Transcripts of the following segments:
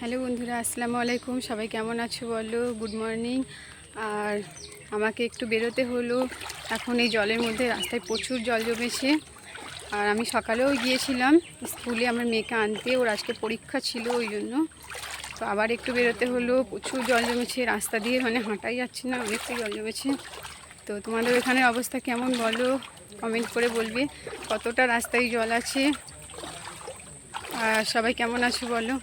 Hello বন্ধুরা, আসসালামু আলাইকুম। সবাই কেমন আছো বলো? গুড মর্নিং আর আমাকে একটু বেরোতে হলো। এখন এই জলের মধ্যে রাস্তায় প্রচুর জল জমেছে। আর আমি সকালেও গিয়েছিলাম স্কুলে, আমার মেয়েকে আনতে। ওর আজকে পরীক্ষা ছিল ওই জন্য। তো আবার একটু বেরোতে হলো। প্রচুর জল জমেছে। রাস্তা দিয়ে মানে হাঁটাই যাচ্ছে না অনেকটাই জল জমেছে। তো তোমাদের ওখানের অবস্থা কেমন বলো? কমেন্ট করে বলবে। কতটা রাস্তায় জল আছে? আর সবাই কেমন আছো বলো?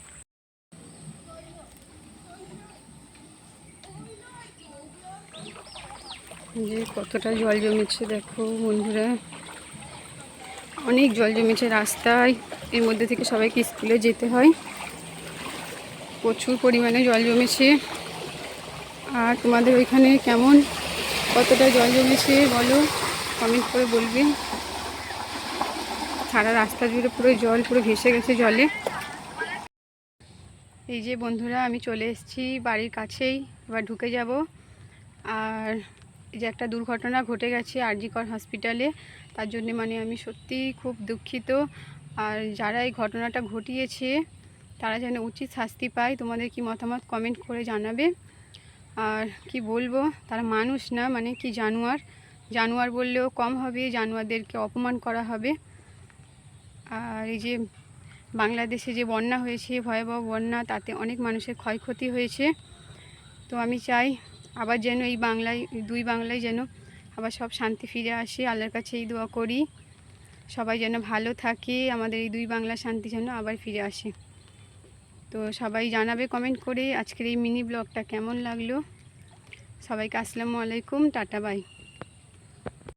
যে কতটা জল জমেছে দেখো বন্ধুরা। অনেক জল জমেছে রাস্তায়, এর মধ্যে থেকে সবাইকে স্কুলে যেতে হয়। প্রচুর পরিমাণে জল জমেছে। আর তোমাদের ওইখানে কেমন? কতটা জল জমেছে বলো? কমেন্ট করে বলবে। সারা রাস্তা জুড়ে পুরো জল, পুরো ভেসে গেছে জলে। এই যে বন্ধুরা, আমি চলে এসেছি বাড়ির কাছেই, এবার ঢুকে যাব। আর যে একটা দুর্ঘটনা ঘটে গেছে আরজিকর হসপিটালে তার জন্য মানে আমি সত্যি খুব দুঃখিত। আর যারা এই ঘটনাটা ঘটিয়েছে, তারা যেন উচিত শাস্তি পায়, তোমাদের কি মতামত কমেন্ট করে জানাবে। আর কি বলব, তারা মানুষ না মানে কি জানোয়ার? জানোয়ার বললেও কম হবে, জানোয়ারদেরকে অপমান করা হবে। আর এই যে বাংলাদেশে যে বন্যা হয়েছে, ভয়াবহ বন্যা, তাতে অনেক মানুষের ক্ষয়ক্ষতি হয়েছে। তো আমি চাই আবার যেন এই বাংলায় দুই বাংলায় যেন আবার সব শান্তি ফিরে আসে। আল্লাহর কাছে এই দোয়া করি। সবাই যেন ভালো থাকে, আমাদের এই দুই বাংলা শান্তি যেন আবার ফিরে আসে। তো সবাই জানাবে কমেন্ট করে আজকের এই মিনি ব্লগটা কেমন লাগল। সবাইকে আসসালামু আলাইকুম, টাটা বাই